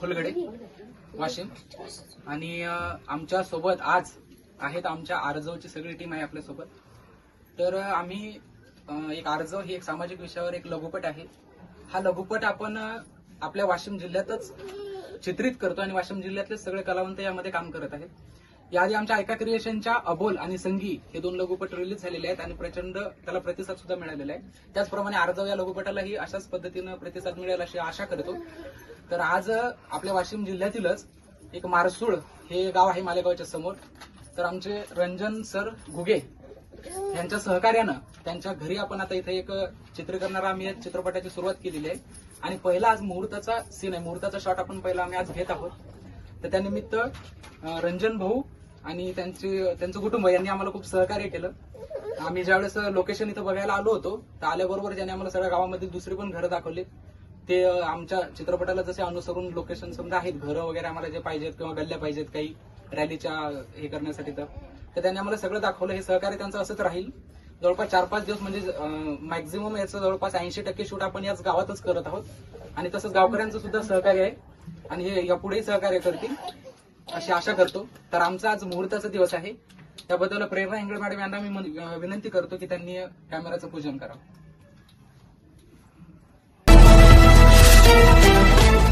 खोलगडे वाशिम. आणि आमच्यासोबत आज आहेत आमच्या आरजवची सगळी टीम आहे आपल्यासोबत तर आम्ही एक आरजव ही एक सामाजिक विषयावर एक लघुपट आहे. हा लघुपट आपण आपल्या वाशिम जिल्ह्यातच चित्रित करतो आणि वाशिम जिल्ह्यातले सगळे कलावंत यामध्ये काम करत आहेत. याआधी आमच्या ऐका क्रिएशनच्या अबोल आणि संगी हे दोन लघुपट रिलीज झालेले आहेत आणि प्रचंड त्याला प्रतिसाद सुद्धा मिळालेला आहे. त्याचप्रमाणे अर्धव या लघुपटालाही अशाच पद्धतीनं प्रतिसाद मिळेल अशी आशा करतो. तर आज आपल्या वाशिम जिल्ह्यातीलच एक मारसूळ हे गाव आहे मालेगावच्या समोर. तर आमचे रंजन सर घुगे यांच्या सहकार्यानं त्यांच्या घरी आपण आता इथे एक चित्रीकरणारा आम्ही या चित्रपटाची सुरुवात केलेली आहे. आणि पहिला आज मुहूर्ताचा सीन आहे. मुहूर्ताचा शॉट आपण पहिला आम्ही आज घेत आहोत. तर त्यानिमित्त रंजन भाऊ आणि त्यांचे त्यांचं कुटुंब यांनी आम्हाला खूप सहकार्य केलं. आम्ही ज्यावेळेस लोकेशन इथं बघायला आलो होतो तर आल्याबरोबर त्यांनी आम्हाला सगळ्या गावामध्ये दुसरे पण घरं दाखवली. ते आमच्या चित्रपटाला जसे अनुसरून लोकेशन समजा आहेत घरं वगैरे आम्हाला जे पाहिजेत किंवा गल्ल्या पाहिजेत काही रॅलीच्या हे करण्यासाठी तर तर त्यांनी आम्हाला सगळं दाखवलं. हे सहकार्य त्यांचं असंच राहील. जवळपास चार पाच दिवस म्हणजे मॅक्झिमम याचं जवळपास ऐंशी टक्के शूट आपण याच गावातच करत आहोत. आणि तसंच गावकऱ्यांचं सुद्धा सहकार्य आहे. आणि हे यापुढेही सहकार्य करतील. अशी आशा करतो. तर आमचा आज मुहूर्ताचा दिवस आहे. त्याबद्दल प्रेरणा इंगळे मॅडम यांना मी विनंती करतो की त्यांनी कॅमेराचं पूजन करावं.